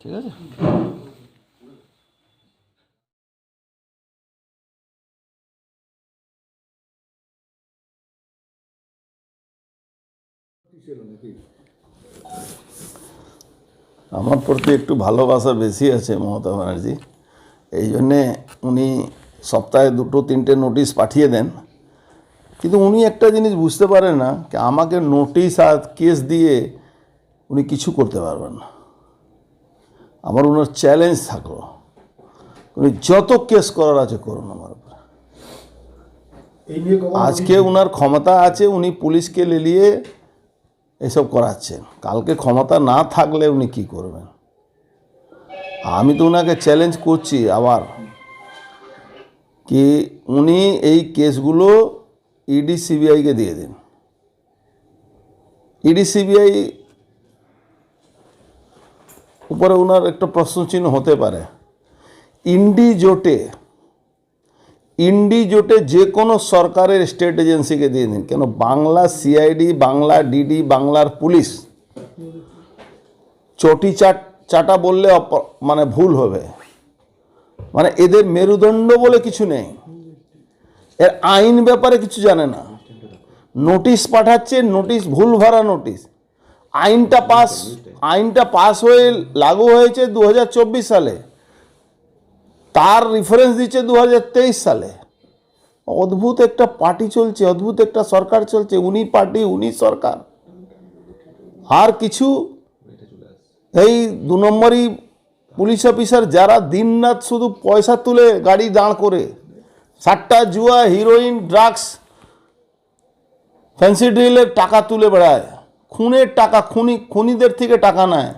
ঠিক আছে। আমার প্রতি একটু ভালোবাসা বেশি আছে মমতা ব্যানার্জি। এই জন্যে উনি সপ্তাহে দুটো তিনটে নোটিশ পাঠিয়ে দেন। কিন্তু উনি একটা জিনিস বুঝতে পারেন না কি আমাকে নোটিশ আর কেস দিয়ে উনি কিছু করতে পারবেন না। আমার ওনার চ্যালেঞ্জ থাকল। উনি যত কেস করার আছে করুন আমার উপরে। আজকে ওনার ক্ষমতা আছে উনি পুলিশকে লেলিয়ে এসব করাচ্ছেন। কালকে ক্ষমতা না থাকলে উনি কি করবেন? আমি তো ওনাকে চ্যালেঞ্জ করছি আবার কি উনি এই কেসগুলো ইডি সিবিআইকে দিয়ে দিন। ইডি সিবিআই উপরে ওনার একটা প্রশ্নচিহ্ন হতে পারে। ইন্ডি জোটে ইন্ডি জোটে যে কোনো সরকারের স্টেট এজেন্সিকে দিয়ে দিন। কেন বাংলা সিআইডি, বাংলা ডিডি, বাংলার পুলিশ চটি চাট চাটা বললে মানে ভুল হবে। মানে এদের মেরুদণ্ড বলে কিছু নেই। এর আইন ব্যাপারে কিছু জানে না। নোটিশ পাঠাচ্ছে, নোটিশ, ভুল ভরা নোটিশ। আইনটা পাস আইনটা পাস হয়ে লাগু হয়েছে দুহাজার চব্বিশ সালে। তার রেফারেন্স দিচ্ছে দু হাজার তেইশ সালে। অদ্ভুত একটা পার্টি চলছে, অদ্ভুত একটা সরকার চলছে, উনি পার্টি উনি সরকার। আর কিছু? এই দু নম্বরই পুলিশ অফিসার যারা দিনরাত শুধু পয়সা তুলে গাড়ি দাঁড় করে, সাতটা জুয়া হিরোইন ড্রাগস ফ্যান্সি ড্রিলের টাকা তুলে বেড়ায়, খুনের টাকা, খুনি, খুনিদের থেকে টাকা নেয়।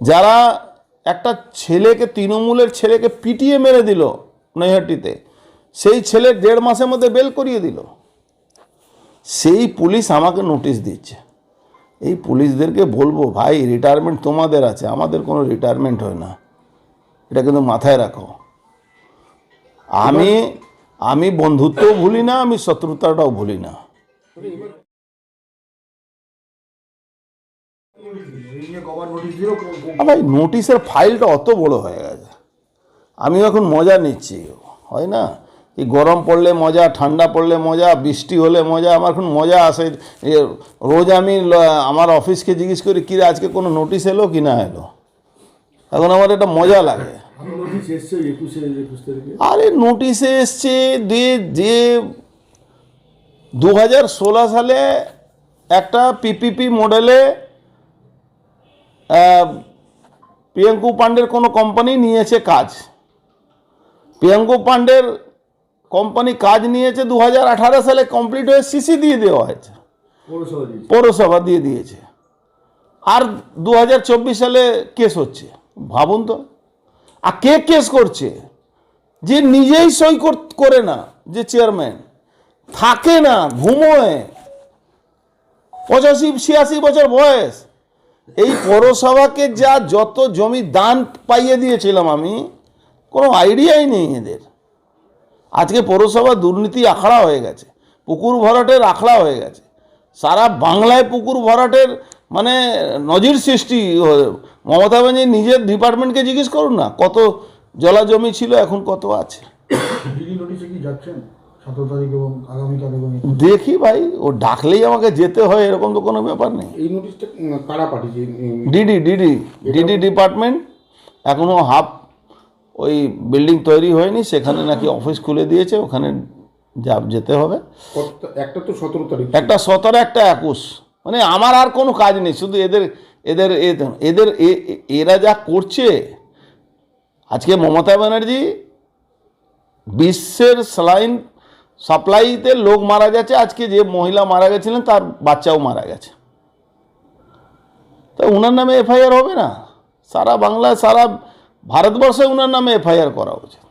যারা একটা ছেলেকে, তৃণমূলের ছেলেকে পিটিয়ে মেরে দিল নৈহাটিতে, সেই ছেলে দেড় মাসের মধ্যে বেল করিয়ে দিল। সেই পুলিশ আমাকে নোটিশ দিচ্ছে। এই পুলিশদেরকে বলব, ভাই রিটায়ারমেন্ট তোমাদের আছে, আমাদের কোনো রিটায়ারমেন্ট হয় না। এটা কিন্তু মাথায় রাখো। আমি আমি বন্ধুত্বও ভুলি না, আমি শত্রুতাটাও ভুলি না। ভাই নোটিশের ফাইলটা অত বড় হয়ে গেছে। আমি এখন মজা নিচ্ছি। হয় না? এই গরম পড়লে মজা ঠান্ডা পড়লে মজা বৃষ্টি হলে মজা আমার এখন মজা আসে রোজ আমি আমার অফিসকে জিজ্ঞেস করি কি আজকে কোনো নোটিশ এলো কি না এলো? এখন আমার এটা মজা লাগে। আরে নোটিশে এসছে দিয়ে যে দু হাজার ষোলো সালে একটা পিপিপি মডেলে প্রিয়াঙ্কু পাণ্ডের কোনো কোম্পানি নিয়েছে কাজ। প্রিয়াঙ্কু পাণ্ডের কোম্পানি কাজ নিয়েছে দু হাজার আঠারো সালে কমপ্লিট হয়ে সিসি দিয়ে দেওয়া হয়েছে। পৌরসভা দিয়ে দিয়েছে। আর দু হাজার চব্বিশ সালে কেস হচ্ছে। ভাবুন তো। আর কে কেস করছে? যে নিজেই সই কর- করে না যে চেয়ারম্যান। থাকে না ঘুমোয়। পঁচাশি ছিয়াশি বছর বয়স। এই পৌরসভাকে যা যত জমি দান পাইয়ে দিয়েছিলাম আমি কোনো আইডিয়াই নেই এদের। আজকে পৌরসভা দুর্নীতি আখড়া হয়ে গেছে পুকুর ভরাটের আখড়া হয়ে গেছে। সারা বাংলায় পুকুর ভরাটের মানে নজির সৃষ্টি মমতা ব্যানার্জি নিজের ডিপার্টমেন্টকে জিজ্ঞেস করুন না কত জলা জমি ছিল এখন কত আছে। দেখি ভাই ও ডাকলেই আমাকে যেতে হয় এরকম তো কোনো ব্যাপার নেই। এই নোটিশটা কারা পাঠিয়েছে? ডিডি ডিডি ডিডি ডিপার্টমেন্ট এখনও হাফ ওই বিল্ডিং তৈরি হয়নি সেখানে নাকি অফিস খুলে দিয়েছে ওখানে যা যেতে হবে। একটা তো সতেরো তারিখ। একটা সতেরো একটা একুশ। মানে আমার আর কোনো কাজ নেই শুধু এদের এদের এদের এরা যা করছে আজকে মমতা ব্যানার্জি বিশ্বের স্যালাইন সাপ্লাইতে লোক মারা গেছে আজকে যে মহিলা মারা গেছিলেন তার বাচ্চাও মারা গেছে। তা ওনার নামে এফআইআর হবে না? সারা বাংলায় সারা ভারতবর্ষে ওনার নামে এফআইআর করা উচিত।